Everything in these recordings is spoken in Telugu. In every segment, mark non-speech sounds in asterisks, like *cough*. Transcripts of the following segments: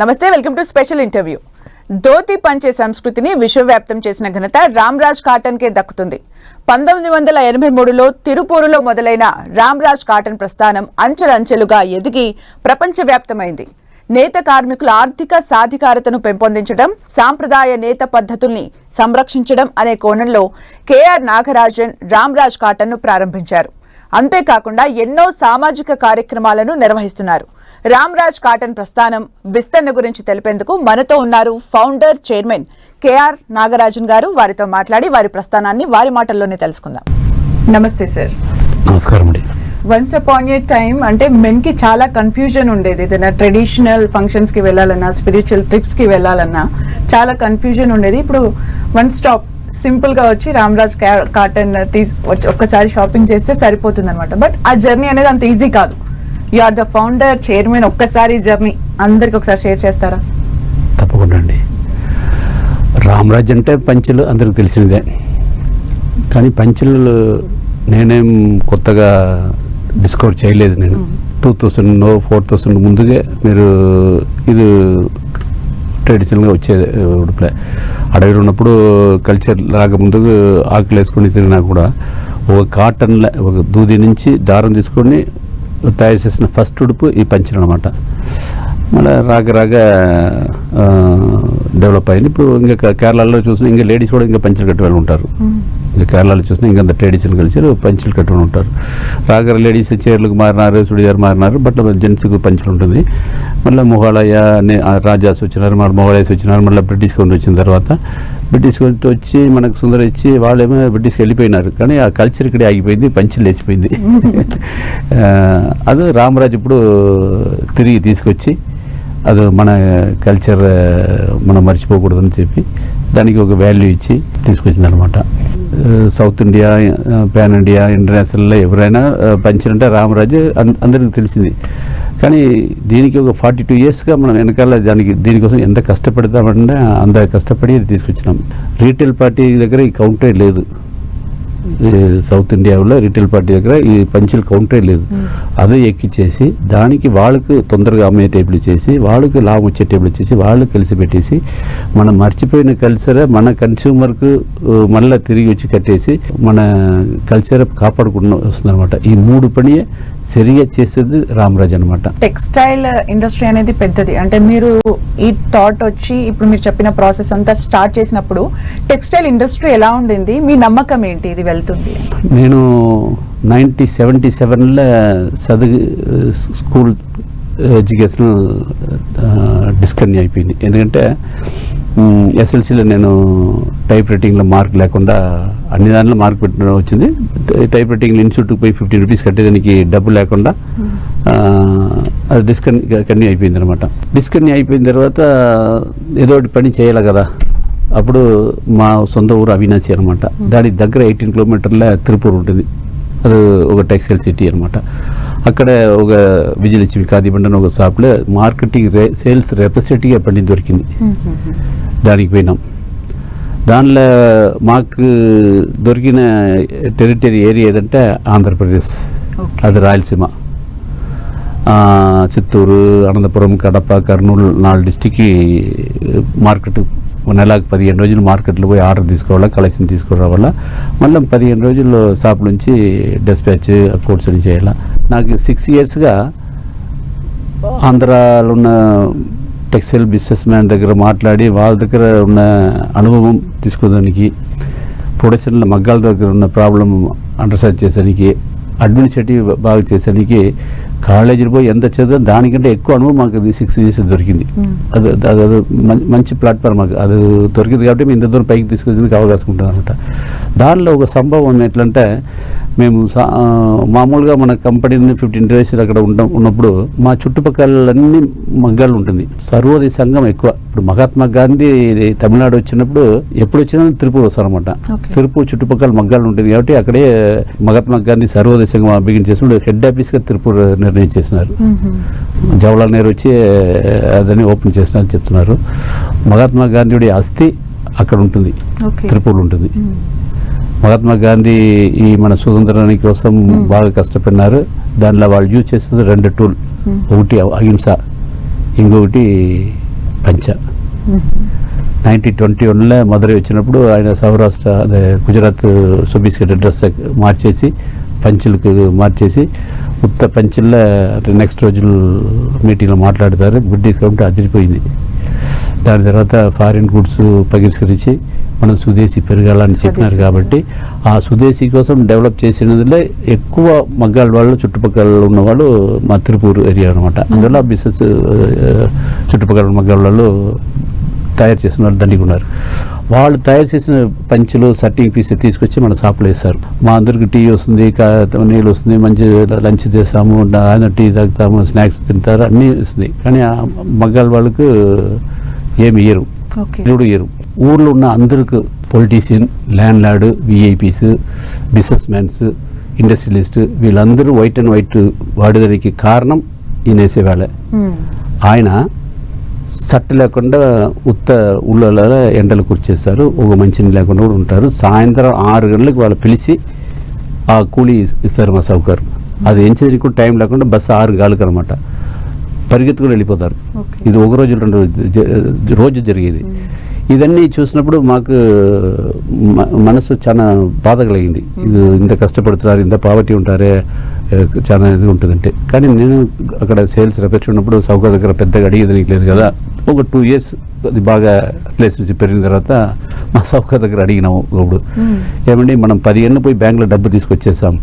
నమస్తే welcome to special interview. Dhoti పంచే సంస్కృతిని విశ్వవ్యాప్తం చేసిన ఘనత రామ్రాజ్ కాటన్ కే దక్కుతుంది. పంతొమ్మిది వందల ఎనభై మూడులో తిరుపూరులో మొదలైన రామ్రాజ్ కాటన్ ప్రస్థానం అంచెలంచెలుగా ఎదిగి ప్రపంచవ్యాప్తమైంది. నేత కార్మికుల ఆర్థిక సాధికారతను పెంపొందించడం సాంప్రదాయ నేత పద్ధతుల్ని సంరక్షించడం అనే కోణంలో కేఆర్ నాగరాజన్ రామ్రాజ్ కాటన్ను ప్రారంభించారు. అంతేకాకుండా ఎన్నో సామాజిక కార్యక్రమాలను నిర్వహిస్తున్నారు. రామ్రాజ్ కాటన్ ప్రస్థానం విస్తరణ గురించి తెలిపేందుకు మనతో ఉన్నారు ఫౌండర్ చైర్మన్ కేఆర్ నాగరాజన్ గారు. వారితో మాట్లాడి వారి ప్రస్థానాన్ని వారి మాటల్లోనే తెలుసుకుందాం. నమస్తే సార్. నమస్కారం అండి. వన్స్ అపాన్ ఏ టైం అంటే మెన్కి చాలా కన్ఫ్యూజన్ ఉండేది. ఏదైనా ట్రెడిషనల్ ఫంక్షన్స్కి వెళ్ళాలన్నా స్పిరిచువల్ ట్రిప్స్కి వెళ్ళాలన్నా చాలా కన్ఫ్యూజన్ ఉండేది. ఇప్పుడు వన్ స్టాప్ సింపుల్గా వచ్చి రామ్రాజ్ కాటన్ తీసి ఒక్కసారి షాపింగ్ చేస్తే సరిపోతుంది అనమాట బట్ ఆ జర్నీ అనేది అంత ఈజీ కాదు. You are the founder chairman ఒక్కసారి జర్నీ. అందరికి ఒకసారి షేర్ చేస్తారా? తప్పకుండా అండి. రామరాజ్ అంటే పంచులు అందరికి తెలిసినదే. కానీ పంచులు నేనేం కొత్తగా డిస్కవర్ చేయలేదు నేను. టూ థౌసండ్ ఫోర్ థౌసండ్ ముందుగా మీరు ఇది ట్రెడిషనల్గా వచ్చేది ఉడుపులే. అడవిలో ఉన్నప్పుడు కల్చర్ లాగా ముందుకు ఆకులు వేసుకొని తిరిగినా కూడా ఒక కాటన్ ఒక దూది నుంచి దారం తీసుకొని తయారు చేసిన ఫస్ట్ ఉడుపు ఈ పంచలు అనమాట మళ్ళీ రాక రాక డెవలప్ అయింది. ఇప్పుడు ఇంకా కేరళలో చూసిన ఇంకా లేడీస్ కూడా ఇంకా పంచలు కట్టి వాళ్ళు ఉంటారు ఇంకా కేరళలో చూసినా ఇంకా అంత ట్రెడిషనల్ కల్చర్ పంచులు కట్టుకుని ఉంటారు. రాగర లేడీస్ చీరలకు మారినారు సుడిదార్ మారినారు బట్ జెంట్స్కి పంచులు ఉంటుంది. మళ్ళీ ఆ రాజాస్ వచ్చినారు మళ్ళీ మొఘాలయస్ వచ్చినారు మళ్ళీ బ్రిటిష్ కొంత వచ్చిన తర్వాత బ్రిటిష్ కొంత వచ్చి మనకు సుందర ఇచ్చి వాళ్ళేమో బ్రిటిష్కి వెళ్ళిపోయినారు. కానీ ఆ కల్చర్ ఇక్కడే ఆగిపోయింది పంచులు లేచిపోయింది. *laughs* అది రామరాజు ఇప్పుడు తిరిగి తీసుకొచ్చి అది మన కల్చర్ మనం మర్చిపోకూడదని చెప్పి దానికి ఒక వాల్యూ ఇచ్చి తీసుకొచ్చిందనమాట సౌత్ ఇండియా పాన్ ఇండియా ఇంటర్నేషనల్లో ఎవరైనా పంచినంటే రామరాజు అన్- అందరికీ తెలిసింది. కానీ దీనికి ఒక ఫార్టీ టూ ఇయర్స్గా మనం వెనకాల దానికి దీనికోసం ఎంత కష్టపడతామంటే అంత కష్టపడి తీసుకొచ్చినాం. రీటైల్ పార్టీ దగ్గర ఈ కౌంటరే లేదు. సౌత్ ఇండియాలో రిటైల్ పార్టీ దగ్గర ఈ పంచులు కౌంటరే లేదు. అదే ఎక్కిచ్చేసి దానికి వాళ్ళకు తొందరగా అమ్మే టేబుల్ చేసి వాళ్ళకి లాభం వచ్చే టేబుల్ చేసి వాళ్ళు కలిసి పెట్టేసి మనం మర్చిపోయిన కల్చరే మన కన్స్యూమర్కు మళ్ళీ తిరిగి వచ్చి కట్టేసి మన కల్చర్ కాపాడుకుంటూ వస్తుందన్నమాట. ఈ మూడు పనియే సరిగా చేసేది రామరాజ్ అనమాట టెక్స్టైల్ ఇండస్ట్రీ అనేది పెద్దది. అంటే మీరు ఈ థాట్ వచ్చి ఇప్పుడు మీరు చెప్పిన ప్రాసెస్ అంతా స్టార్ట్ చేసినప్పుడు టెక్స్టైల్ ఇండస్ట్రీ ఎలా ఉండింది? మీ నమ్మకం ఏంటి ఇది వెళ్తుంది. నేను నైన్టీ సెవెంటీ సెవెన్లో చదువు స్కూల్ ఎడ్యుకేషన్ డిస్కన్యూ అయిపోయింది. ఎందుకంటే ఎస్ఎల్సీలో నేను టైప్ రైటింగ్లో మార్క్ లేకుండా అన్ని దాంట్లో మార్క్ పెట్టడం వచ్చింది. టైప్ రైటింగ్ ఇన్స్టిట్యూట్కి పోయి ఫిఫ్టీన్ రూపీస్ కట్టేదానికి డబ్బు లేకుండా అది డిస్కన్ కన్యూ అయిపోయింది అనమాట డిస్కన్యూ అయిపోయిన తర్వాత ఏదో ఒకటి పని చేయాలి కదా. అప్పుడు మా సొంత ఊరు అవినాశి అనమాట దాని దగ్గర ఎయిటీన్ కిలోమీటర్ల తిరుపూర్ ఉంటుంది అది ఒక టెక్స్టైల్ సిటీ అనమాట అక్కడ ఒక విజయలక్ష్మి కాదిబండి అని ఒక షాప్లో మార్కెటింగ్ రే సేల్స్ రిప్రజెంటేటివ్గా పని దొరికింది దానికి పోయినాం దానిలో మాకు దొరికిన టెరిటరీ ఏరియా ఏదంటే ఆంధ్రప్రదేశ్ Okay. అది రాయలసీమ ఆ, చిత్తూరు అనంతపురం కడప కర్నూలు నాలుగు డిస్టిక్కి మార్కెట్ నెలకు పదిహేను రోజులు మార్కెట్లో పోయి ఆర్డర్ తీసుకోవాలా కలెక్షన్ తీసుకురావాలా మళ్ళీ పదిహేను రోజుల్లో షాప్ నుంచి డిస్పాచ్ కోర్స్ చేయాలా. నాకు సిక్స్ ఇయర్స్గా ఆంధ్రాలో ఉన్న టెక్స్టైల్ బిజినెస్ మ్యాన్ దగ్గర మాట్లాడి వాళ్ళ దగ్గర ఉన్న అనుభవం తీసుకోవడానికి ప్రొడక్షన్లో మగ్గాల దగ్గర ఉన్న ప్రాబ్లం అండర్స్టాండ్ చేసేదానికి అడ్మినిస్ట్రేటివ్ బాగా చేసేదానికి కాలేజీలో పోయి ఎంత చదివా దానికంటే ఎక్కువ అనుభవం మాకు అది సిక్స్ ఇయర్స్ దొరికింది. అది అది మంచి ప్లాట్ఫామ్ మాకు. అది దొరికింది కాబట్టి మేము ఇంత దూరం పైకి తీసుకొచ్చేందుకు అవకాశం ఉంటుంది అనమాట దానిలో ఒక సంభవం ఎట్లంటే మేము మామూలుగా మన కంపెనీ ఫిఫ్టీన్ డేస్ అక్కడ ఉంటాం ఉన్నప్పుడు మా చుట్టుపక్కల అన్ని మగ్గాలు ఉంటుంది. సర్వోదయ సంఘం ఎక్కువ. ఇప్పుడు మహాత్మా గాంధీ తమిళనాడు వచ్చినప్పుడు ఎప్పుడు వచ్చినా తిరుపూర్ వస్తారనమాట Okay. తిరుపూర్ చుట్టుపక్కల మగ్గాలు ఉంటుంది కాబట్టి అక్కడే మహాత్మా గాంధీ సర్వోదయ సంఘం బిగిన్ చేసినప్పుడు హెడ్ ఆఫీస్గా తిరుపూర్ నిర్ణయం చేసినారు. జవహర్లాల్ నెహ్రూ వచ్చి అదని ఓపెన్ చేసినారని చెప్తున్నారు. మహాత్మా గాంధీయుడి అస్థి అక్కడ ఉంటుంది. తిరుపూర్ ఉంటుంది. మహాత్మా గాంధీ ఈ మన స్వతంత్రానికి కోసం బాగా కష్టపడినారు. దానిలో వాళ్ళు యూజ్ చేసేది రెండు టూల్. ఒకటి అహింస ఇంకొకటి పంచ. నైన్టీన్ ట్వంటీ వన్లో మదురై వచ్చినప్పుడు ఆయన సౌరాష్ట్ర అదే గుజరాత్ సొబిస్కెట్ డ్రెస్ మార్చేసి పంచులకు మార్చేసి ఉత్త పంచుల్లో నెక్స్ట్ రోజు మీటింగ్లో మాట్లాడతారు. గుడ్ డిస్కౌంట్ అదిరిపోయింది. దాని తర్వాత ఫారిన్ గుడ్స్ పగిస్కరించి మనం సుదేశీ పెరగాలని చెప్పినారు స్వదేశీ. కాబట్టి ఆ సుదేశీ కోసం డెవలప్ చేసినదిలో ఎక్కువ మగ్గాల వాళ్ళు చుట్టుపక్కల ఉన్న వాళ్ళు మా తిరుపూర్ ఏరియా అనమాట అందువల్ల బిజినెస్ చుట్టుపక్కల మగ్గాల వాళ్ళు తయారు చేసిన వాళ్ళు దండిగా ఉన్నారు వాళ్ళు తయారు చేసిన పంచులు సట్టింగ్ పీస్ తీసుకొచ్చి మన షాపులో వేస్తారు. మా అందరికి టీ వస్తుంది నీళ్ళు వస్తుంది మంచి లంచ్ చేస్తాము ఆయన టీ తాగుతాము స్నాక్స్ తింటారు అన్నీ వస్తుంది. కానీ మగ్గాల వాళ్ళకు ఏమి ఇయ్యరు. ఇయ్యరు. ఊర్లో ఉన్న అందరికి politician land lord VIPs business mans industrialist వీళ్ళందరూ వైట్ అండ్ వైట్ వాడేదానికి కారణం ఈయన వేసేవాళ్ళే మ్మ్. ఆయన సట్ట లేకుండా ఉత్త ఊళ్ళో ఎండలు కూర్చేస్తారు ఒక మంచిని లేకుండా కూడా ఉంటారు. సాయంత్రం ఆరు గంటలకు వాళ్ళు పిలిచి ఆ కూలీ ఇస్తారు మా సౌకర్ అది ఏం చేయడానికి టైం లేకుండా బస్సు ఆరు గాలికి అనమాట పరిగెత్తుకుని వెళ్ళిపోతారు. ఇది ఒక రోజు రెండు రోజు జరిగేది. ఇవన్నీ చూసినప్పుడు మాకు మ- మనసు చాలా బాధ కలిగింది ఇది ఇంత కష్టపడుతున్నారు ఇంత పావర్టీ ఉంటారే ఏ, చాలా ఇది ఉంటుందంటే. కానీ నేను అక్కడ సేల్స్ రిపేర్ ఉన్నప్పుడు సౌకర్య దగ్గర పెద్దగా అడిగేది లేదు కదా. ఒక టూ ఇయర్స్ అది బాగా ప్లేస్ నుంచి పెరిగిన తర్వాత మా సౌకర్య దగ్గర అడిగినాము ఇప్పుడు మ్మ్. ఏమండి మనం పదిహేను పోయి బ్యాంకులో డబ్బు తీసుకొచ్చేసాం.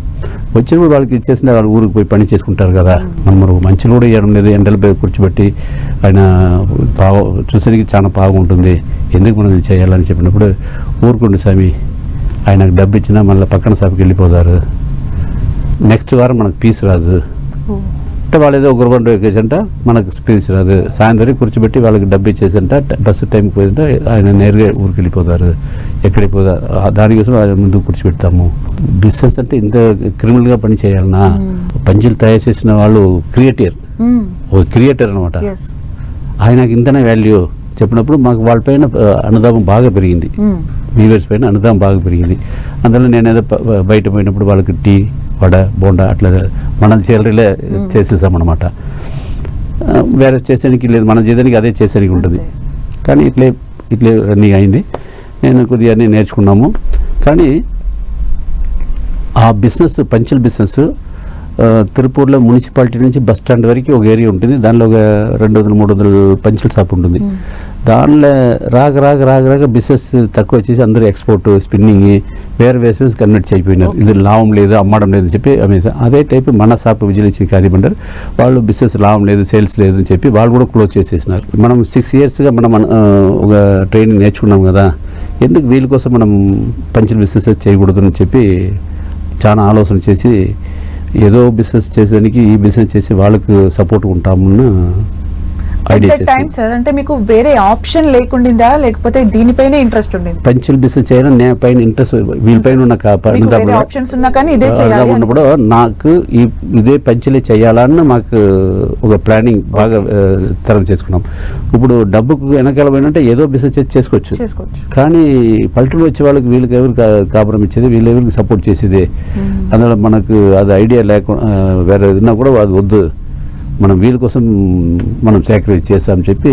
వచ్చినప్పుడు వాళ్ళకి ఇచ్చేసిన వాళ్ళు ఊరికి పోయి పని చేసుకుంటారు కదా. మనం మంచులు కూడా ఇవ్వడం లేదు ఎండలు పోయి కూర్చోబెట్టి ఆయన బాగా చూసేందుకు చాలా బాగుంటుంది ఎందుకు మనం ఇది చేయాలని చెప్పినప్పుడు ఊరుకోండి స్వామి. ఆయనకు డబ్బు ఇచ్చినా మళ్ళీ పక్కన షాప్కి వెళ్ళిపోతారు. నెక్స్ట్ వారం మనకు పీస్ రాదు. అంటే వాళ్ళు ఏదో ఒక రెండు ఎక్కేసంట మనకు స్పీచ్ రాదు. సాయంత్రం కూర్చోబెట్టి వాళ్ళకి డబ్బు ఇచ్చేసంట బస్సు టైంకి పోయిందంట ఆయన నేరుగా ఊరికి వెళ్ళిపోతారు ఎక్కడికి పోదా దానికోసం ఆయన ముందు కూర్చోబెడతాము. బిజినెస్ అంటే ఇంత క్రిమినల్గా పని చేయాలన్నా పంచులు తయారు చేసిన వాళ్ళు క్రియేటర్. ఒక క్రియేటర్ అనమాట ఆయనకి ఇంతనే వాల్యూ చెప్పినప్పుడు మాకు వాళ్ళపైన అనుదాపం బాగా పెరిగింది. వీవర్స్ పైన అనుదాం బాగా పెరిగింది. అందులో నేను ఏదో బయట పోయినప్పుడు వాళ్ళకి టీ వడ బోండా అట్లా మనం చేలరీలే చేసేసామన్నమాట. వేరే చేసేనికి లేదు మనం చేసేనికి అదే చేసేనికి ఉంటుంది. కానీ ఇట్లే ఇట్లే రన్నింగ్ అయింది. నేను కొద్దిగా అన్నీ నేర్చుకున్నాము. కానీ ఆ బిజినెస్ పంచల్ బిజినెస్ తిరుపూర్లో మున్సిపాలిటీ నుంచి బస్ స్టాండ్ వరకు ఒక ఏరియా ఉంటుంది. దానిలో ఒక రెండు వందలు మూడు వందల పంచల్ షాప్ ఉంటుంది. దానిలో రాగ రాగ రాగ రాగ బిజినెస్ తక్కువ వచ్చేసి అందరూ ఎక్స్పోర్ట్ స్పిన్నింగ్ వేరే వేసే కన్వర్ట్ అయిపోయినారు ఇది లాభం లేదు అమ్మడం లేదు అని చెప్పి అమ్మేసారు అదే టైప్ మన షాప్ విజిలెన్స్ కార్యమంటారు వాళ్ళు బిజినెస్ లాభం లేదు సేల్స్ లేదు అని చెప్పి వాళ్ళు కూడా క్లోజ్ చేసేసినారు. మనం సిక్స్ ఇయర్స్గా మనం ఒక ట్రైనింగ్ నేర్చుకున్నాం కదా ఎందుకు వీళ్ళ కోసం మనం పంచల్ బిజినెస్ చేయకూడదు అని చెప్పి చాలా ఆలోచన చేసి ఏదో బిజినెస్ చేసేదానికి ఈ బిజినెస్ చేసి వాళ్ళకు సపోర్ట్ ఉంటామన్న ఎంత టైం సార్ అంటే మీకు వేరే ఆప్షన్ లేకుండిందా? లేకపోతే దీనిపైనే ఇంట్రెస్ట్ ఉండింది? పంచల్ బిజినెస్ చేయడం నేను పైన ఇంట్రెస్ట్ వీళ్ళపైన ఉన్న ఆప్షన్స్ ఉన్నా కానీ ఇదే చేయాలి ఉన్నప్పుడు నాకు ఈ ఇదే పంచలే చేయాలన్న మాకు ఒక ప్లానింగ్ బాగా తరం చేసుకున్నాం. ఇప్పుడు డబ్బుకు వెనకాల పోయినంటే ఏదో బిజినెస్ చేసి చేసుకోవచ్చు. కానీ పల్లెటూరు వచ్చే వాళ్ళకి వీళ్ళకి ఎవరు కా- కాపురం ఇచ్చేది? వీళ్ళు ఎవరికి సపోర్ట్ చేసేది? అందులో మనకు అది ఐడియా లేకుండా వేరే ఏదన్నా కూడా అది వద్దు. మనం వీళ్ళ కోసం మనం సాక్రిఫైస్ చేస్తామని చెప్పి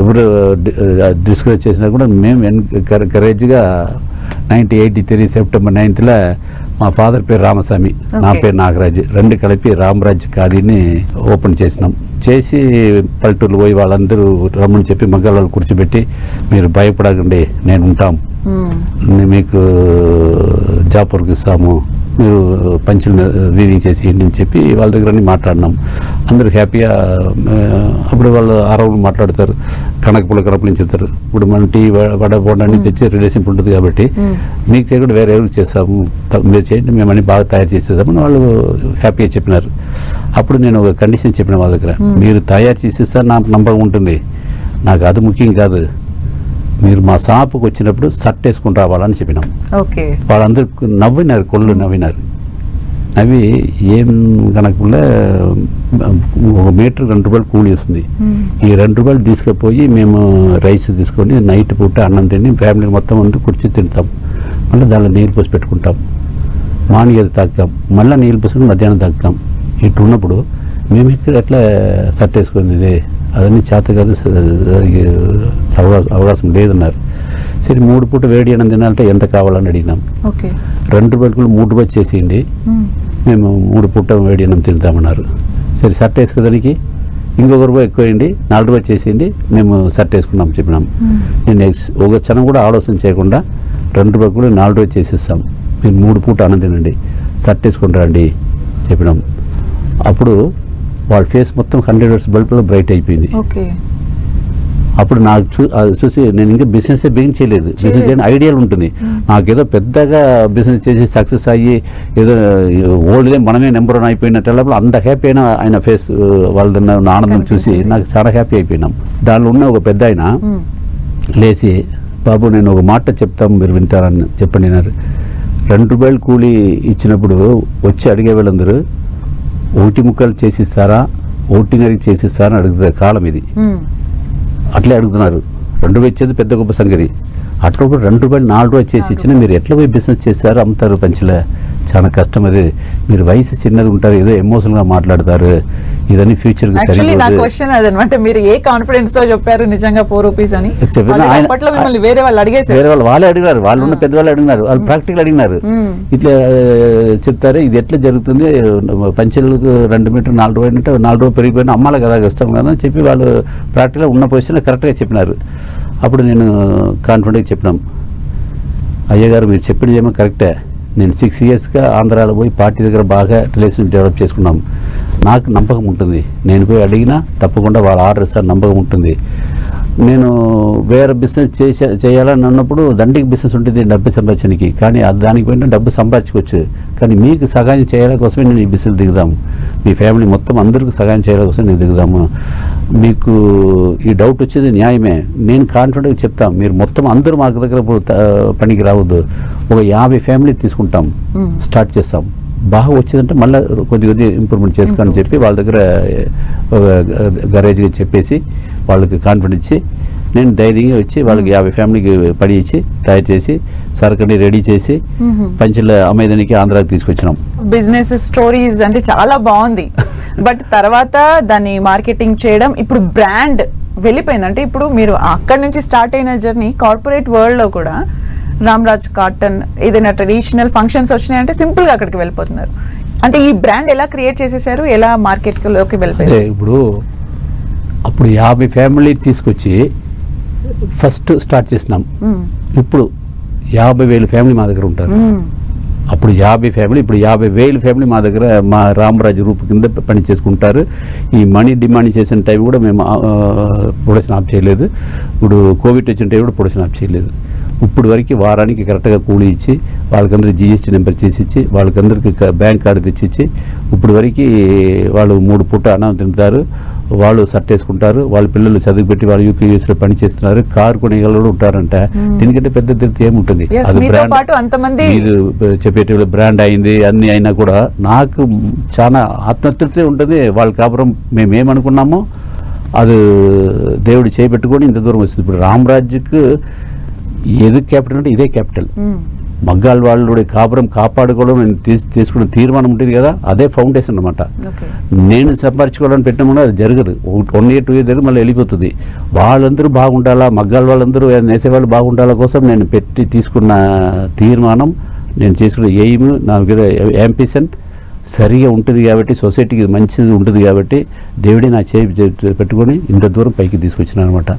ఎవరు డిస్కరేజ్ చేసినా కూడా మేము కరేజ్గా నైన్టీన్ ఎయిటీ త్రీ సెప్టెంబర్ నైన్త్లో మా ఫాదర్ పేరు రామస్వామి నా. పేరు నాగరాజ్. రెండు కలిపి రామరాజ్ ఖాదీని ఓపెన్ చేసినాం. చేసి పల్లెటూరులో పోయి వాళ్ళందరూ రమ్మని చెప్పి మగ్గాల వాళ్ళు కూర్చోబెట్టి మీరు భయపడకండి నేను ఉంటాం. మీకు జాబ్ వర్క్ ఇస్తాము. మీరు పంచులు వీవింగ్ చేసి అని చెప్పి వాళ్ళ దగ్గర మాట్లాడినాం. అందరూ హ్యాపీగా అప్పుడు వాళ్ళు ఆరవులు మాట్లాడతారు. కనకపుల కనపలని చెప్తారు. ఇప్పుడు మన టీ వడ అన్ని తెచ్చి రిలేషన్ ఉంటుంది కాబట్టి. మీకు చేయకుండా వేరే ఎవరికి చేస్తాము? మీరు చేయండి మేము అన్ని బాగా తయారు చేసేద్దామని వాళ్ళు హ్యాపీగా చెప్పినారు. అప్పుడు నేను ఒక కండిషన్ చెప్పిన వాళ్ళ దగ్గర. మీరు తయారు చేసేస్తా నాకు నమ్మకం ఉంటుంది. నాకు అది ముఖ్యం కాదు. మీరు మా షాపుకి వచ్చినప్పుడు షర్ట్ వేసుకుని రావాలని చెప్పినాం. ఓకే. వాళ్ళందరూ నవ్వినారు కొళ్ళు నవ్వినారు. నవ్వి ఏం కనుక ఒక మీటర్ రెండు రూపాయలు కూలి వస్తుంది. మ్మ్. ఈ రెండు రూపాయలు తీసుకుపోయి మేము రైస్ తీసుకొని నైట్ పూట అన్నం తిని ఫ్యామిలీ మొత్తం అంతా కూర్చొని తింటాం. మళ్ళీ దానిలో నీళ్ళు పోసి పెట్టుకుంటాం. మార్నింగ్ అది తాగుతాం. మళ్ళీ నీళ్ళు పోసుకొని మధ్యాహ్నం తాగుతాం. ఇటు ఉన్నప్పుడు మేము ఇక్కడ ఎట్లా షర్ట్ వేసుకుంది ఇది అదన్నీ చేత కాదు అవకాశం లేదన్నారు. సరే మూడు పూట వేడి అన్నం తినాలంటే ఎంత కావాలని అడిగినాం. ఓకే. రెండు రూపాయలు మూడు రూపాయలు చేసేయండి. మేము. మూడు పూట వేడి అన్నం తింటామన్నారు. సరే షర్ట్ వేసుకోదానికి ఇంకొక రూపాయి ఎక్కువేయండి. నాలుగు రూపాయలు చేసేయండి. మేము షర్ట్ వేసుకున్నాం చెప్పినాం. నేను ఒక క్షణం కూడా ఆలోచన చేయకుండా రెండు రూపాయలు కూడా నాలుగు రూపాయలు చేసేస్తాం. మీరు మూడు పూట అన్నం తినండి. షర్ట్ వేసుకుని రండి చెప్పినాం. అప్పుడు వాళ్ళ ఫేస్ మొత్తం హండ్రెడ్ వర్స్ బల్బ్లో బ్రైట్ అయిపోయింది. అప్పుడు నాకు చూ అది చూసి నేను ఇంకా బిజినెస్ బిగిన్ చేయలేదు. బిజినెస్ చేయని ఐడియాలు ఉంటుంది. నాకేదో పెద్దగా బిజినెస్ చేసి సక్సెస్ అయ్యి ఏదో ఓల్డ్లే మనమే నెంబర్ వన్ అయిపోయినట్టు అంత హ్యాపీ అయినా ఆయన ఫేస్ వాళ్ళ ఆనందం చూసి నాకు చాలా హ్యాపీ అయిపోయినాం. దానిలో ఉన్న ఒక పెద్ద ఆయన లేచి బాబు నేను ఒక మాట చెప్తాం మీరు వింటారని చెప్పండి రెండు రూపాయలు కూలీ ఇచ్చినప్పుడు వచ్చి అడిగే వాళ్ళందరూ ఒకటి ముక్కలు చేసిస్తారా? ఒకటిన్నరకి చేసిస్తారా అని అడుగుతారు కాలం ఇది. అట్లే అడుగుతున్నారు. రెండు ఇచ్చేది పెద్ద గొప్ప సంగతి. అట్లా కూడా రెండు రూపాయలు నాలుగు రూపాయలు చేసి ఇచ్చినా మీరు ఎట్లా పోయి బిజినెస్ చేశారు? అమ్ముతారు పంచలే. చాలా కష్టం అది. మీరు వయసు చిన్నది ఉంటారు ఏదో ఎమోషనల్గా మాట్లాడతారు. ఇదన్నీ ఫ్యూచర్కి యాక్చువల్లీ నా సరిపోదు. క్వశ్చన్ అదనమాట. మీరు ఏ కాన్ఫిడెన్స్తో చెప్పారు నిజంగా ఫోర్ రూపీస్ అని? మిమ్మల్ని వేరే వాళ్ళు అడిగేసారు వేరే వాళ్ళు వాళ్ళే అడిగారు వాళ్ళు ఉన్న పెద్దవాళ్ళు అడిగినారు. వాళ్ళు ప్రాక్టికల్ అడిగినారు. ఇట్లా చెప్తారు ఇది ఎట్లా జరుగుతుంది? పంచెలకు రెండు మీటర్ నాలుగు రూపాయలు అంటే నాలుగు రూపాయలు పెరిగిపోయినా అమ్మాలి కదా ఇస్తాం కదా అని చెప్పి వాళ్ళు ప్రాక్టికల్గా ఉన్న పొజిషన్ కరెక్ట్గా చెప్పినారు. అప్పుడు నేను కాన్ఫిడెంట్గా చెప్పినాం. అయ్యగారు మీరు చెప్పింది ఏమో కరెక్టే. నేను సిక్స్ ఇయర్స్గా ఆంధ్రాలో పోయి పార్టీ దగ్గర బాగా రిలేషన్ డెవలప్ చేసుకున్నాం. నాకు నమ్మకం ఉంటుంది. నేను పోయి అడిగినా తప్పకుండా వాళ్ళ ఆర్డర్ సార్ నమ్మకం ఉంటుంది. నేను వేరే బిజినెస్ చేసే చేయాలని అన్నప్పుడు దండికి బిజినెస్ ఉంటుంది డబ్బు సంపాదించడానికి కానీ దానికి పోయినా డబ్బు సంపాదించుకోవచ్చు. కానీ మీకు సహాయం చేయాల కోసమే నేను ఈ బిజినెస్ దిగుదాము మీ ఫ్యామిలీ మొత్తం అందరికీ సహాయం చేయడం కోసం నేను దిగుదాము. మీకు ఈ డౌట్ వచ్చేది న్యాయమే. నేను కాన్ఫిడెంట్గా చెప్తాం. మీరు మొత్తం అందరూ మాకు దగ్గర పనికి రావద్దు. ఒక యాభై ఫ్యామిలీ తీసుకుంటాం. స్టార్ట్ చేస్తాం. బాగా వచ్చేదంటే మళ్ళీ కొద్ది కొద్ది ఇంప్రూవ్మెంట్ చేసుకోని చెప్పి వాళ్ళ దగ్గర గరేజ్గా చెప్పేసి వాళ్ళకి కాన్ఫిడెన్స్ ఇచ్చి నేను ధైర్యంగా వచ్చి వాళ్ళకి యాభై ఫ్యామిలీకి పని ఇచ్చి తయారు చేసి సరుకుని రెడీ చేసి పంచుల అమ్మేదానికి ఆంధ్రాకి తీసుకొచ్చినాం. బిజినెస్ స్టోరీస్ అంటే చాలా బాగుంది. *laughs* బట్ తర్వాత దాన్ని మార్కెటింగ్ చేయడం ఇప్పుడు బ్రాండ్ వెళ్ళిపోయింది. అంటే ఇప్పుడు మీరు అక్కడి నుంచి స్టార్ట్ అయిన జర్నీ కార్పొరేట్ వరల్డ్లో కూడా రామ్రాజ్ కాటన్ ఏదైనా ట్రెడిషనల్ ఫంక్షన్స్ వచ్చినాయంటే సింపుల్గా అక్కడికి వెళ్ళిపోతున్నారు. అంటే ఈ బ్రాండ్ ఎలా క్రియేట్ చేసేసారు? ఎలా మార్కెట్లోకి అంటే వెళ్ళిపోయారు ఇప్పుడు అప్పుడు యాభై ఫ్యామిలీ తీసుకొచ్చి ఫస్ట్ స్టార్ట్ చేసినాం. ఇప్పుడు యాభై వేలు ఫ్యామిలీ మా దగ్గర ఉంటారు. అప్పుడు యాభై ఫ్యామిలీ ఇప్పుడు యాభై వేలు ఫ్యామిలీ మా దగ్గర మా రామరాజు రూపు కింద పని చేసుకుంటారు. ఈ మనీ డిమాండ్ చేసిన టైం కూడా మేము ప్రొడక్షన్ ఆఫ్ చేయలేదు. ఇప్పుడు కోవిడ్ వచ్చిన టైం కూడా ప్రొడక్షన్ ఆఫ్ చేయలేదు. ఇప్పుడు వరకు వారానికి కరెక్ట్గా కూలీ ఇచ్చి వాళ్ళకందరికి జిఎస్టీ నెంబర్ చేసి ఇచ్చి వాళ్ళకందరికి బ్యాంక్ కార్డు తెచ్చిచ్చి ఇప్పుడు వరకు వాళ్ళు మూడు పూట అన్నం తింటారు. వాళ్ళు షర్ట్ వేసుకుంటారు వాళ్ళ పిల్లలు చదువు పెట్టి వాళ్ళు యూపీఎస్లో పని చేస్తున్నారు కారు కూడా ఉంటారంట. దీనికంటే పెద్ద తిరిగి ఏముంటుంది? మీరు చెప్పేటి బ్రాండ్ అయింది అన్ని అయినా కూడా నాకు చాలా ఆత్మతృప్తి ఉంటుంది. వాళ్ళ కాపురం మేము ఏమనుకున్నామో అది దేవుడు చేపెట్టుకొని ఇంత దూరం వస్తుంది. ఇప్పుడు రామరాజ్కి ఏది క్యాపిటల్ అంటే ఇదే క్యాపిటల్. మగ్గాల వాళ్ళు కాపురం కాపాడుకోవడం నేను తీసు తీసుకున్న తీర్మానం ఉంటుంది కదా అదే ఫౌండేషన్ అనమాట నేను సంపాదించుకోవడానికి పెట్టినా అది జరగదు వన్ ఇయర్ టూ ఇయర్ దగ్గర మళ్ళీ వెళ్ళిపోతుంది వాళ్ళందరూ బాగుండాలా మగ్గాల వాళ్ళందరూ నేసే వాళ్ళు బాగుండాల కోసం నేను పెట్టి తీసుకున్న తీర్మానం నేను చేసుకున్న ఎయిమ్ నా యాంపిషన్ సరిగా ఉంటుంది కాబట్టి సొసైటీకి మంచిది ఉంటుంది కాబట్టి దేవుడే నా చేయి పెట్టుకొని ఇంత దూరం పైకి తీసుకొచ్చిన అనమాట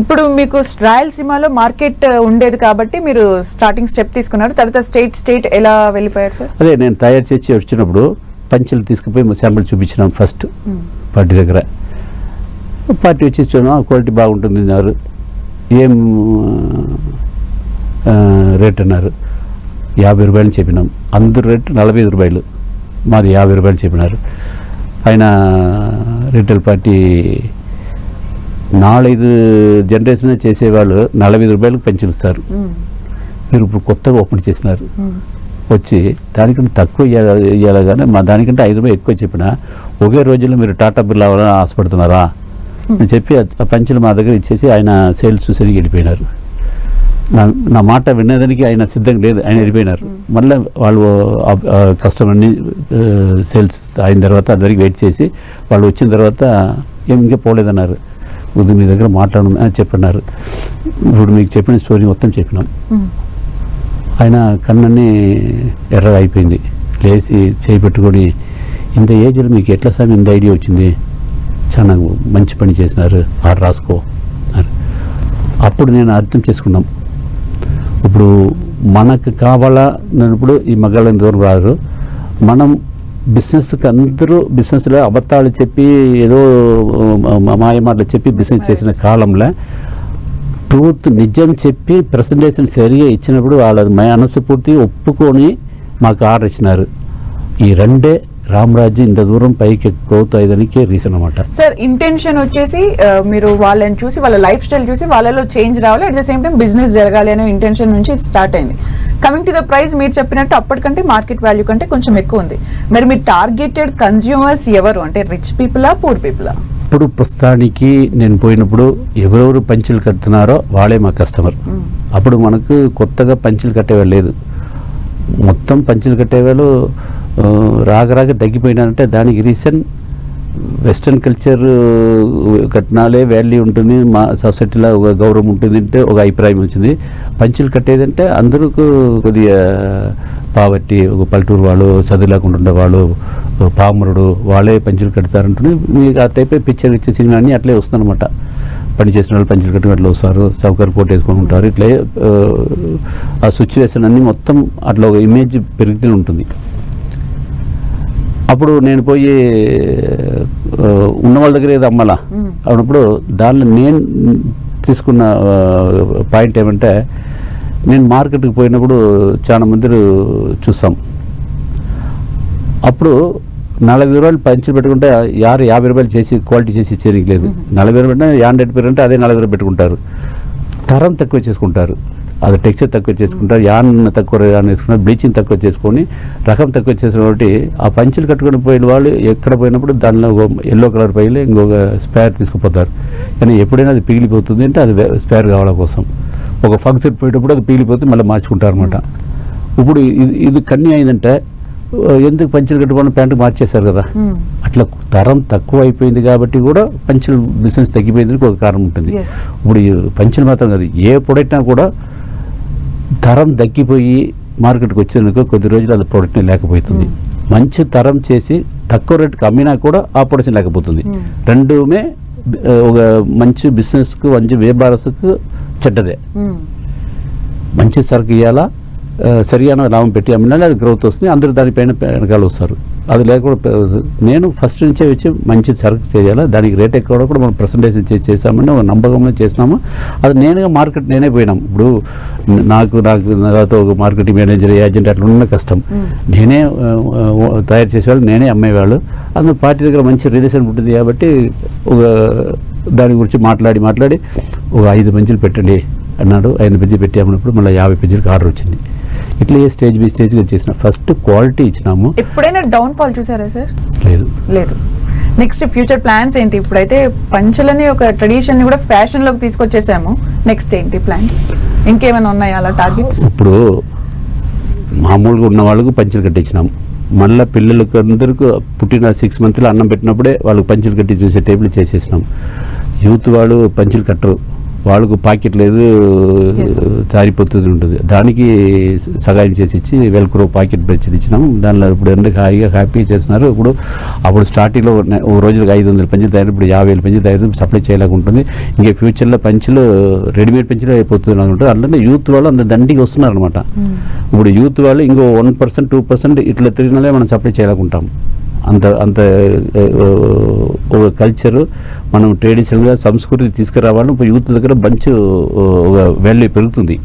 ఇప్పుడు మీకు రాయలసీమలో మార్కెట్ ఉండేది కాబట్టి మీరు స్టార్టింగ్ స్టెప్ తీసుకున్నారు. తర్వాత స్టేట్ స్టేట్ ఎలా వెళ్ళిపోయారు సార్? అదే నేను తయారు చేసి వచ్చినప్పుడు పంచులు తీసుకుపోయి శాంపుల్ చూపించినాం ఫస్ట్ పార్టీ దగ్గర. పార్టీ వచ్చి క్వాలిటీ బాగుంటుంది అన్నారు. ఏం రేట్ అన్నారు. యాభై రూపాయలు చెప్పినాం. అందరు రేట్ నలభై ఐదు రూపాయలు. మాది యాభై రూపాయలు చెప్పినారు. ఆయన రిటైల్ పార్టీ నాలుగైదు జనరేషన్ చేసేవాళ్ళు నలభై రూపాయలకు పెంచులుస్తారు మీరు ఇప్పుడు కొత్తగా ఓపెన్ చేసినారు. వచ్చి దానికంటే తక్కువ ఇయ్యాలి కానీ మా దానికంటే ఐదు రూపాయలు ఎక్కువ చెప్పిన ఒకే రోజుల్లో మీరు టాటా బిర్లా అవ్వాలని ఆశపడుతున్నారా అని చెప్పి పంచులు మా దగ్గర ఇచ్చేసి ఆయన సేల్స్ చూసేకి వెళ్ళిపోయినారు. నా నా మాట వినేదానికి ఆయన సిద్ధంగా లేదు. ఆయన వెళ్ళిపోయినారు. మళ్ళీ వాళ్ళు కస్టమర్ని సేల్స్ అయిన తర్వాత అందరికి వెయిట్ చేసి వాళ్ళు వచ్చిన తర్వాత ఏం ఇంకా పోలేదన్నారు. కొద్దిగా మీ దగ్గర మాట్లాడు చెప్పన్నారు. ఇప్పుడు మీకు చెప్పిన స్టోరీ మొత్తం చెప్పినాం. ఆయన కన్నన్ని ఎర్రగా అయిపోయింది. లేచి చేయి పెట్టుకొని ఇంత ఏజ్లో మీకు ఎట్లా సార్ ఇంత ఐడియా వచ్చింది? చాలా మంచి పని చేసినారు. ఆర్డర్ రాసుకో అప్పుడు నేను అర్థం చేసుకున్నాం. ఇప్పుడు మనకు కావాలా అన్నప్పుడు ఈ మగాళ్ళని దూరం రారు. మనం బిజినెస్కి అందరూ బిజినెస్లో అబద్ధాలు చెప్పి ఏదో మ- మాయ మాటలు చెప్పి బిజినెస్ చేసిన కాలంలో ట్రూత్ నిజం చెప్పి ప్రజెంటేషన్ సరిగా ఇచ్చినప్పుడు వాళ్ళ మనసు పూర్తి ఒప్పుకొని మాకు ఆర్డర్ ఇచ్చినారు. ఈ రెండే రామరాజు ఇంత దూరం పైకి ఎక్కువవుతాయిదానికి రీజన్ అనమాట సార్ ఇంటెన్షన్ వచ్చేసి మీరు వాళ్ళని చూసి వాళ్ళ లైఫ్ స్టైల్ చూసి వాళ్ళలో చేంజ్ రావాలి. At the same time business జరగాలి అనే ఇంటెన్షన్ నుంచి ఇది స్టార్ట్ అయింది. కమింగ్ టు ద ప్రైస్ మీరు చెప్పినట్టు అప్పటికంటే మార్కెట్ వాల్యూ కంటే కొంచెం ఎక్కువ ఉంది. మరి మీ టార్గెటెడ్ కన్జ్యూమర్స్ ఎవరు? అంటే రిచ్ పీపులా పూర్ పీపులా ఇప్పుడు ప్రస్తుతానికి నేను పోయినప్పుడు ఎవరెవరు పంచులు కడుతున్నారో వాళ్ళే మా కస్టమర్ అప్పుడు మనకు కొత్తగా పంచులు కట్టేవాళ్ళు లేదు. మొత్తం పంచులు కట్టేవాళ్ళు రాగరాగ రాక రాక తగ్గిపోయినారంటే దానికి రీజన్ వెస్ట్రన్ కల్చర్ కట్నాలే వాల్యూ ఉంటుంది మా సొసైటీలో ఒక గౌరవం ఉంటుంది అంటే ఒక అభిప్రాయం వచ్చింది. పంచులు కట్టేదంటే అందరూ కొద్దిగా పావర్టీ ఒక పల్లెటూరు వాళ్ళు చదువు లేకుండా ఉండే వాళ్ళు పామురుడు వాళ్ళే పంచులు కడతారంటుంది మీకు ఆ టైపే పిక్చర్ ఇచ్చే సినిమా అన్నీ అట్లే వస్తుందన్నమాట. పని చేసిన వాళ్ళు పంచులు కట్టుకుని అట్లా వస్తారు సౌకర్య కోట్ వేసుకొని ఉంటారు ఇట్లే ఆ, ఆ సిచ్యువేషన్ అన్నీ మొత్తం అట్లా ఒక ఇమేజ్ పెరుగుతూనే ఉంటుంది. అప్పుడు నేను పోయి ఉన్న వాళ్ళ దగ్గర ఏదో అమ్మాలా అన్నప్పుడు దానిలో నేను తీసుకున్న పాయింట్ ఏమంటే నేను మార్కెట్కి పోయినప్పుడు చాలా మంది చూస్తాం. అప్పుడు నలభై రూపాయలు పంచులు పెట్టుకుంటే యారు యాభై రూపాయలు చేసి క్వాలిటీ చేసి ఇచ్చేది లేదు. నలభై రూపాయలు యాన్ పేరు అంటే అదే నలభై రూపాయలు పెట్టుకుంటారు. తరం తక్కువ చేసుకుంటారు. అది టెక్స్చర్ తక్కువ చేసుకుంటారు యాన్ తక్కువ యాన్ వేసుకుంటారు బ్లీచింగ్ తక్కువ చేసుకొని రకం తక్కువ చేసిన కాబట్టి ఆ పంచులు కట్టుకొని పోయిన వాళ్ళు ఎక్కడ పోయినప్పుడు దానిలో ఎల్లో కలర్ పైలు ఇంకొక స్పేర్ తీసుకుపోతారు. కానీ ఎప్పుడైనా అది పిగిలిపోతుంది అంటే అది స్పేర్ కావడం కోసం. ఒక ఫంక్షన్ పోయేటప్పుడు అది పిగిలిపోతే మళ్ళీ మార్చుకుంటారు అనమాట ఇప్పుడు ఇది ఇది కన్నీ అయిందంటే ఎందుకు పంచులు కట్టుకొని ప్యాంటు మార్చేశారు కదా? అట్లా తరం తక్కువ అయిపోయింది కాబట్టి కూడా పంచులు బిజినెస్ తగ్గిపోయిందని ఒక కారణం ఉంటుంది. ఇప్పుడు పంచులు మాత్రం కాదు ఏ ప్రొడక్ట్నా కూడా తరం తగ్గిపోయి మార్కెట్కి వచ్చేందుకు కొద్ది రోజులు అది ప్రొడక్ట్ని లేకపోతుంది. మంచి తరం చేసి తక్కువ రేటుకి అమ్మినా కూడా ఆ ప్రొడక్షన్ లేకపోతుంది. రెండుమే ఒక మంచి బిజినెస్కు మంచి వ్యాపారస్తుకు చెడ్డదే. మంచి సరుకు ఇవ్వాలా సరియైన లాభం పెట్టి అమ్మినా అది గ్రోత్ వస్తుంది. అందరూ దానిపైన వెనకాల వస్తారు. అది లేకుండా నేను ఫస్ట్ నుంచే వచ్చి మంచి సరుకు చేయాలా? దానికి రేట్ ఎక్కువ కూడా మనం ప్రజెంటేషన్ చేసి చేసామని ఒక నమ్మకంలో చేసినాము అది నేనుగా మార్కెట్ నేనే పోయినాం. ఇప్పుడు నాకు నాకు నాతో ఒక మార్కెటింగ్ మేనేజర్ ఏజెంట్ అట్లా ఉన్న కష్టం. నేనే తయారు చేసేవాళ్ళు నేనే అమ్మేవాళ్ళు. అందులో పార్టీ దగ్గర మంచి రిలేషన్ ఉంటుంది కాబట్టి ఒక దాని గురించి మాట్లాడి మాట్లాడి ఒక ఐదు మంచులు పెట్టండి అన్నాడు. ఐదు పెంచి పెట్టి అమ్మినప్పుడు మళ్ళీ యాభై పెంచులకు ఆర్డర్ వచ్చింది. ఇట్లా స్టేజ్ బై స్టేజ్గా చేసిన ఫస్ట్ క్వాలిటీ ఇచ్చినాము. ఎప్పుడైనా డౌన్ ఫాల్ చూసారా సార్? లేదు. లేదు. నెక్స్ట్ ఫ్యూచర్ ప్లాన్స్ ఏంటి? ఇప్పుడైతే పంచలని ఒక ట్రెడిషన్ కూడా ఫ్యాషన్లోకి తీసుకొచ్చేసాము. నెక్స్ట్ ఏంటి ప్లాన్స్? ఇంకేమైనా ఉన్నాయా అలా టార్గెట్స్? ఇప్పుడు మామూలుగా ఉన్న వాళ్ళకు పంచులు కట్టించినాం. మళ్ళీ పిల్లలకు అందరికీ పుట్టిన సిక్స్ మంత్లో అన్నం పెట్టినప్పుడే వాళ్ళకి పంచులు కట్టి చూసే టేబుల్ చేసేసినాం. యూత్ వాళ్ళు పంచులు కట్టరు. వాళ్ళకు పాకెట్ లేదు Yes. జారిపోతుంది ఉంటుంది. దానికి సహాయం చేసి ఇచ్చి వెల్క్రో పాకెట్ పెంచి ఇచ్చినాం. దానిలో ఇప్పుడు ఎందుకు హాయిగా హ్యాపీ చేస్తున్నారు? ఇప్పుడు అప్పుడు స్టార్టింగ్లో రోజులకు ఐదు వందల పంచులు తయారు ఇప్పుడు యాభై వేల పంచులు తయారు సప్లై చేయలేక ఉంటుంది. ఇంకా ఫ్యూచర్లో పంచులు రెడీమేడ్ పంచులు అయిపోతుంది అనుకుంటారు అట్లనే యూత్ వాళ్ళు అంత దండికి వస్తున్నారు అనమాట ఇప్పుడు యూత్ వాళ్ళు ఇంకో వన్ పర్సెంట్ టూ పర్సెంట్ ఇట్లా తిరిగినాలే మనం సప్లై చేయలేకుంటాం అంత అంత ఒక కల్చరు మనం ట్రెడిషనల్గా సంస్కృతి తీసుకురావాలని ఇప్పుడు యూత్ దగ్గర మంచి ఒక వాల్యూ పెరుగుతుంది.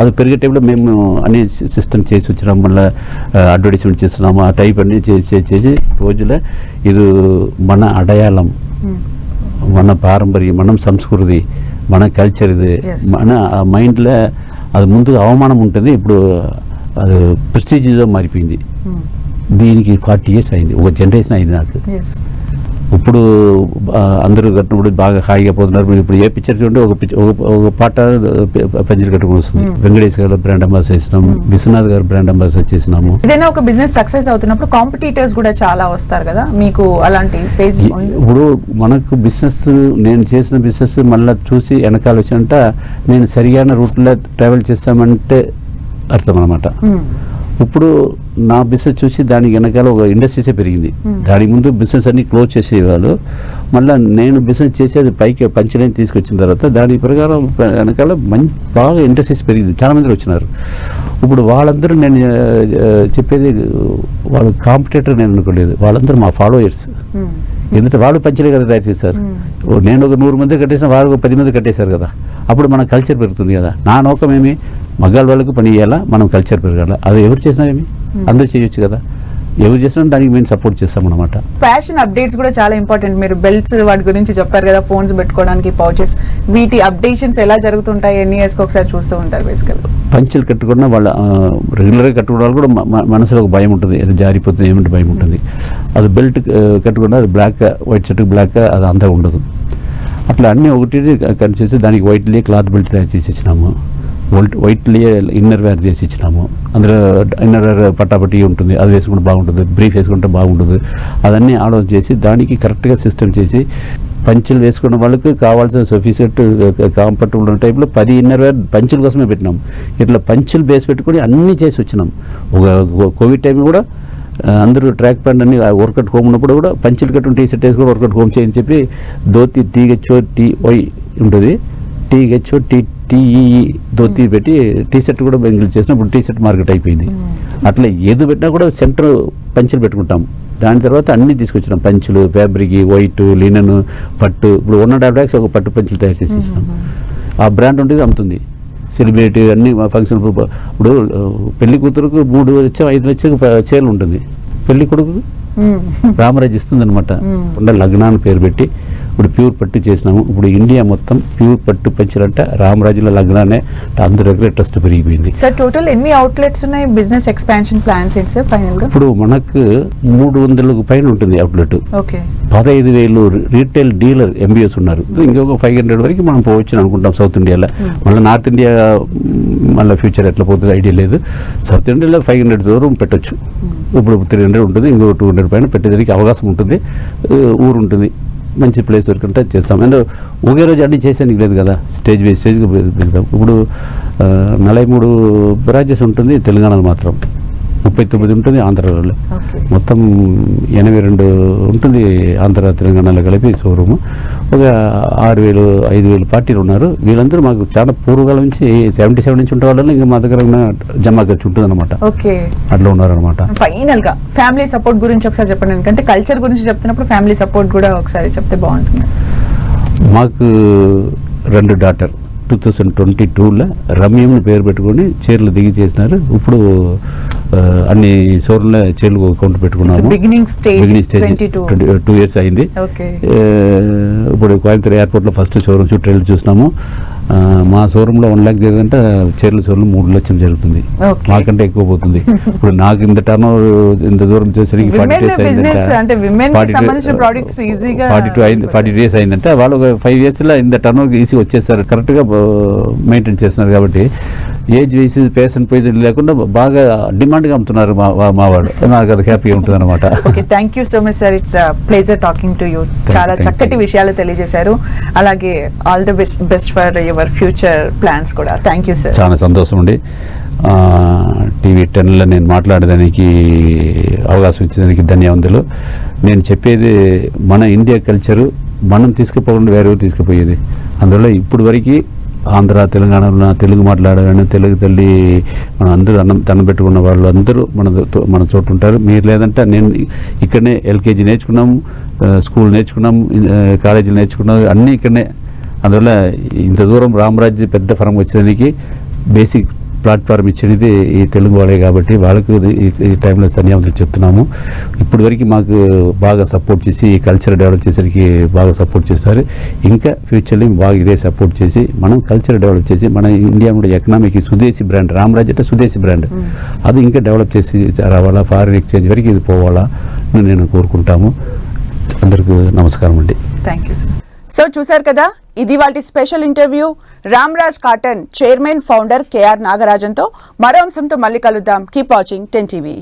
అది పెరిగే టైంలో మేము అన్ని సిస్టమ్ చేసి వచ్చినాం. మళ్ళీ అడ్వర్టైజ్మెంట్ చేస్తున్నాము. ఆ టైప్ అన్ని చేసి చేసి రోజులో ఇది మన అడయాళం. మన పారంపర్యం మనం సంస్కృతి మన కల్చర్ ఇది. మన మైండ్లో అది ముందుగా అవమానం ఉంటుంది. ఇప్పుడు అది ప్రెస్టీజ్గా మారిపోయింది. దీనికి ఫార్టీ ఇయర్స్ అయింది. ఒక జనరేషన్ అయింది నాకు. ఇప్పుడు అందరూ కట్టినప్పుడు బాగా హాయిగా పోతున్నారు. మీరు ఇప్పుడు ఏ పిక్చర్ చూడండి ఒక పిక్చర్ ఒక పాట పంచర్ కట్టుకుని వస్తుంది. వెంకటేష్ గారు బ్రాండ్ అంబాసిడర్ చేసినాము. విశ్వనాథ్ గారు బ్రాండ్ అంబాసిడర్ చేసినాము. ఏదైనా ఒక బిజినెస్ సక్సెస్ అవుతున్నప్పుడు కాంపిటీటర్స్ కూడా చాలా వస్తారు కదా. మీకు అలాంటి ఫేజ్ ఇప్పుడు మనకు బిజినెస్ నేను చేసిన బిజినెస్ మళ్ళీ చూసి వెనకాల వచ్చినంట నేను సరిగాన రూట్లో ట్రావెల్ చేస్తామంటే అర్థం అనమాట ఇప్పుడు నా బిజినెస్ చూసి దానికి వెనకాల ఒక ఇండస్ట్రీసే పెరిగింది. దానికి ముందు బిజినెస్ అన్ని క్లోజ్ చేసేవాళ్ళు. మళ్ళీ నేను బిజినెస్ చేసేది పైకి పంచలేని తీసుకొచ్చిన తర్వాత దాని ప్రకారం వెనకాల మంచి బాగా ఇండస్ట్రీస్ పెరిగింది. చాలా మంది వచ్చినారు. ఇప్పుడు వాళ్ళందరూ నేను చెప్పేది వాళ్ళు కాంపిటేటర్ నేను అనుకోలేదు. వాళ్ళందరూ మా ఫాలోయర్స్ ఎందుకంటే వాళ్ళు పంచలే కదా తయారు చేశారు. ఓ నేను ఒక నూరు మంది కట్టేసిన వాళ్ళు ఒక పది మంది కట్టేశారు కదా. అప్పుడు మన కల్చర్ పెరుగుతుంది కదా. నా నౌకం వాళ్ళకి పని చేయాలా? మనం కల్చర్ పెరగాల? అది ఎవరు చేసినా ఏమి? అందరూ చేయొచ్చు కదా. ఎవరు చేసినా దానికి మేము సపోర్ట్ చేస్తాం అనమాట ఫ్యాషన్ అప్డేట్స్ కూడా చాలా ఇంపార్టెంట్ మీరు బెల్ట్స్ వాటి గురించి చెప్పారు కదా ఫోన్స్ పెట్టుకోవడానికి పౌచెస్ వీటి అప్డేషన్స్ ఎలా జరుగుతుంటాయి? ఎన్ని ఇయర్స్కి ఒకసారి చూస్తూ ఉంటారు బేసికల్ పంచెలు కట్టుకున్న వాళ్ళ రెగ్యులర్గా వాళ్ళు కూడా మనసులో ఒక భయం ఉంటుంది. అది జారిపోతుంది ఏమంటే భయం ఉంటుంది. అది బెల్ట్ కట్టుకున్న అది బ్లాక్ వైట్ షర్ట్ బ్లాక్ అది అంతా ఉండదు. అట్లా అన్నీ ఒకటి కనిచేసి దానికి వైట్లీ క్లాత్ బెల్ట్ తయారు చేసి ఇచ్చినాము. వైట్ వైట్లీ ఇన్నర్ వేర్ చేసి ఇచ్చినాము. అందులో ఇన్నర్ వేర్ పట్టాపట్టి ఉంటుంది అది వేసుకుంటే బాగుంటుంది బ్రీఫ్ వేసుకుంటే బాగుంటుంది. అదన్నీ ఆలోచన చేసి దానికి కరెక్ట్గా సిస్టమ్ చేసి పంచులు వేసుకున్న వాళ్ళకి కావాల్సిన సొఫిసెట్ కంఫర్టబుల్ ఉన్న టైప్లో పది ఇన్నర్ వేర్ పంచుల కోసమే పెట్టినాం. ఇట్లా పంచులు బేస్ పెట్టుకొని అన్నీ చేసి వచ్చినాం. ఒక కోవిడ్ టైం కూడా అందరూ ట్రాక్ ప్యాంట్ అన్ని వర్కౌట్ హోమ్ ఉన్నప్పుడు కూడా పంచులు కట్టుకుని టీ షర్ట్ వేసుకుని వర్కౌట్ హోమ్ చేయని చెప్పి ధోతి టీహెచ్ఓ టీ వై ఉంటుంది. టీహెచ్ఓ టీ టీఈ ధోతి పెట్టి టీ షర్ట్ కూడా బెంగిల్ చేసిన ఇప్పుడు టీ షర్ట్ మార్కెట్ అయిపోయింది. అట్లా ఏది పెట్టినా కూడా సెంటర్ పంచులు పెట్టుకుంటాం. దాని తర్వాత అన్ని తీసుకొచ్చినాం. పంచులు ఫ్యాబ్రిక్ వైట్ లినన్ పట్టు. ఇప్పుడు వన్ అండ్ హాఫ్ ల్యాక్స్ ఒక పట్టు పంచులు తయారు చేసి ఇచ్చినాం ఆ బ్రాండ్ ఉంటుంది అమ్ముతుంది. సెలబ్రిటీ అన్ని ఫంక్షన్ ఇప్పుడు పెళ్ళి కూతురుకు మూడు వచ్చి ఐదు లక్షలు చీరలు ఉంటుంది. పెళ్ళి కొడుకు రామరాజ్ ఇస్తుంది అనమాట లగ్నాన్ని పేరు పెట్టి. ఇప్పుడు ప్యూర్ పట్టు చేసినాము. ఇప్పుడు ఇండియా మొత్తం ప్యూర్ పట్టు పంచారంటే రామరాజుల లగ్నానే అందరి దగ్గర ట్రస్ట్ పెరిగిపోయింది. సార్ టోటల్ ఎన్ని అవుట్లెట్స్ ఉన్నాయి? బిజినెస్ ఎక్స్పాన్షన్ ప్లాన్స్ ఏంటి సార్ ఫైనల్గా? ఇప్పుడు మనకు మూడు వందలకు పైన ఉంటుంది అవుట్లెట్ ఓకే పదహైదు వేలు రీటైల్ డీలర్ ఎంబీఎస్ ఉన్నారు. ఇంకొక ఫైవ్ హండ్రెడ్ వరకు మనం పోవచ్చు అనుకుంటాం సౌత్ ఇండియాలో మళ్ళీ నార్త్ ఇండియా మళ్ళీ ఫ్యూచర్ ఎట్లా పోతుంది ఐడియా లేదు. సౌత్ ఇండియాలో ఫైవ్ హండ్రెడ్ దూరం పెట్టొచ్చు. ఇప్పుడు త్రీ హండ్రెడ్ ఉంటుంది. ఇంకో టూ హండ్రెడ్ పైన పెట్టేదానికి అవకాశం ఉంటుంది. ఊరు ఉంటుంది. మంచి ప్లేస్ వరకంటే చేస్తాం. అండ్ ఒకే రోజు అన్ని చేసేందుకు లేదు కదా? స్టేజ్ స్టేజ్కి పెడతాం ఇప్పుడు నలభై మూడు బ్రాంచెస్ ఉంటుంది తెలంగాణలో మాత్రం. ముప్పై తొమ్మిది ఉంటుంది ఆంధ్రాలో మొత్తం ఎనభై రెండు ఉంటుంది ఆంధ్ర తెలంగాణలో కలిపి షోరూమ్. ఒక ఆరు వేలు ఐదు వేలు పార్టీలు ఉన్నారు. వీళ్ళందరూ మాకు చాలా పూర్వకాలం నుంచి సెవెంటీ సెవెన్ నుంచి ఉంటే వాళ్ళు ఇంకా మా దగ్గర జమా ఖర్చు ఉంటుంది అనమాట ఓకే. అట్లా ఉన్నారనమాట ఫైనల్గా ఫ్యామిలీ సపోర్ట్ గురించి ఒకసారి చెప్పండి. ఎందుకంటే కల్చర్ గురించి చెప్తున్నప్పుడు ఫ్యామిలీ సపోర్ట్ కూడా ఒకసారి చెప్తే బాగుంటుంది. మాకు రెండు డాటర్ టూ థౌజండ్ ట్వంటీ టూలో రమ్యంని పేరు పెట్టుకొని చీరలు దిగి చేసినారు. ఇప్పుడు అన్ని షోరూంలో చీరలు అకౌంట్ పెట్టుకున్నాము. బిగినింగ్ స్టేజ్ టూ ఇయర్స్ అయింది. ఇప్పుడు కోయంబత్తూర్ ఎయిర్పోర్ట్లో ఫస్ట్ షోరూమ్ చుట్టూ వెళ్ళి చూసినాము. మా షోరూంలో వన్ ల్యాక్ జరిగిందంటే చీరల షోరూమ్ మూడు లక్షలు జరుగుతుంది. మాకంటే ఎక్కువ పోతుంది. ఇప్పుడు నాకు ఇంత టర్న్ ఇంత దూరం చేసరికి ఫార్టీ డేస్గా ఫార్టీ టూ అయింది ఫార్టీ డేస్ అయిందంటే. వాళ్ళు ఒక ఫైవ్ ఇయర్స్లో ఇంత టర్న్ ఈజీ వచ్చేసారు. కరెక్ట్గా మెయింటైన్ చేస్తున్నారు కాబట్టి ఏజ్ వేసి పేషెంట్ పోయి లేకుండా బాగా డిమాండ్గా అమ్ముతున్నారు మా వాళ్ళు నాకు అది హ్యాపీగా ఉంటుంది అనమాట okay thank you so much sir it's pleasure talking to you చాలా చక్కటి. విషయాలు తెలియజేశారు. అలాగే all the best best for your future plans కూడా. థ్యాంక్ యూ సార్ చాలా సంతోషం అండి. టీవీ టెన్లో నేను మాట్లాడడానికి అవకాశం ఇచ్చేదానికి ధన్యవాదాలు నేను చెప్పేది మన ఇండియా కల్చరు మనం తీసుకుపోకుండా వేరే తీసుకుపోయేది. అందువల్ల ఇప్పుడు వరకు ఆంధ్ర తెలంగాణలో ఉన్న తెలుగు మాట్లాడాలని తెలుగు తల్లి మనం అందరూ అన్నం తన పెట్టుకున్న వాళ్ళు అందరూ మన మన చోటు ఉంటారు. మీరు లేదంటే నేను ఇక్కడనే ఎల్కేజీ నేర్చుకున్నాము స్కూల్ నేర్చుకున్నాము కాలేజీలు నేర్చుకున్నాము అన్నీ ఇక్కడనే. అందువల్ల ఇంత దూరం రామరాజ్య పెద్ద ఫరం వచ్చేదానికి బేసిక్ ప్లాట్ఫామ్ ఇచ్చేది ఈ తెలుగు వాళ్ళే కాబట్టి వాళ్ళకు ఈ- టైంలో ధన్యవాదాలు చెప్తున్నాము. ఇప్పుడు వరకు మాకు బాగా సపోర్ట్ చేసి ఈ కల్చర్ డెవలప్ చేసేసరికి బాగా సపోర్ట్ చేస్తారు. ఇంకా ఫ్యూచర్లో బాగా ఇదే సపోర్ట్ చేసి మనం కల్చర్ డెవలప్ చేసి మన ఇండియా కూడా ఎకనామిక్ స్వదేశీ బ్రాండ్ రామరాజ్ అంటే స్వదేశీ బ్రాండ్. అది ఇంకా డెవలప్ చేసి రావాలా ఫారిన్ ఎక్స్చేంజ్ వరకు ఇది పోవాలా అని నేను కోరుకుంటాము. అందరికీ నమస్కారం అండి. థ్యాంక్ యూ సో చూశారు కదా ఇది వాటి special interview. Ram Raj cotton chairman founder KR నాగరాజన్తో మరో అంశంతో మళ్ళీ కలుద్దాం. Keep watching ten TV